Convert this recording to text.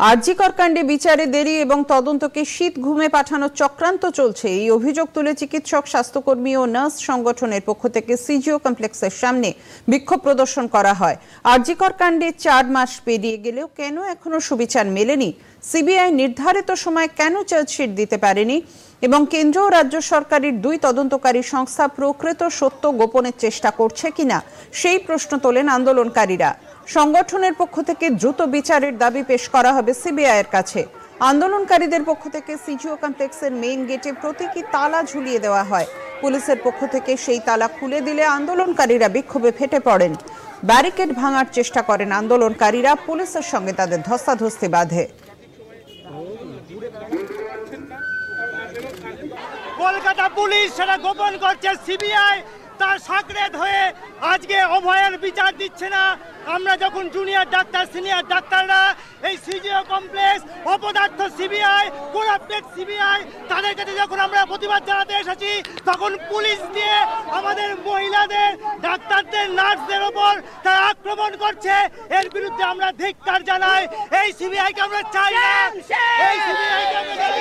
আরজিকর কাণ্ডে বিচারে দেরি এবং তদন্তকে শীত ঘুমে পাঠানোর চক্রান্ত চলছে। এই অভিযোগ তুলে চিকিৎসক, স্বাস্থ্যকর্মী ও নার্স সংগঠনের পক্ষ থেকে সিজিও কমপ্লেক্সের সামনে বিক্ষোভ প্রদর্শন করা হয়। আরজিকর কাণ্ডে চার মাস পেরিয়ে গেলেও কেন এখনও সুবিচার মেলেনি? সিবিআই নির্ধারিত সময় কেন চার্জশিট দিতে পারেনি? এবং কেন্দ্র ও রাজ্য সরকারের দুই তদন্তকারী সংস্থা প্রকৃত সত্য গোপনের চেষ্টা করছে কিনা? সেই প্রশ্ন তোলেন আন্দোলনকারীরা। সংগঠনের পক্ষ থেকে দ্রুত বিচারের দাবি পেশ করা হবে সিবিআই এর কাছে। আন্দোলনকারীদের পক্ষ থেকে সিজিও কমপ্লেক্সের মেইন গেটে প্রতীকী তালা ঝুলিয়ে দেওয়া হয়। পুলিশের পক্ষ থেকে সেই তালা খুলে দিলে আন্দোলনকারীরা বিক্ষোভে ফেটে পড়েন। ব্যারিকেড ভাঙার চেষ্টা করেন আন্দোলনকারীরা, পুলিশের সঙ্গে তাদের ধস্তাধস্তি বাঁধে। কলকাতা পুলিশ সেটা গোপন করছে, সিবিআই সাকরেত হয়ে আজকে অভয়ের বিচার দিচ্ছে না। আমরা যখন জুনিয়র ডাক্তার সিনিয়র ডাক্তাররা এই সিজিও কমপ্লেক্স অপদার্থ সিবিআই কোরাপ্টেড সিবিআই তাদের কাছে যখন আমরা প্রতিবাদ জানাতে এসেছি তখন পুলিশ দিয়ে আমাদের মহিলাদের ডাক্তারদের নার্সদের ওপর তারা আক্রমণ করছে। এর বিরুদ্ধে আমরা ধিক্কার জানাই। এই সিবিআইকে আমরা চাই না। এই সিবিআইকে আমরা।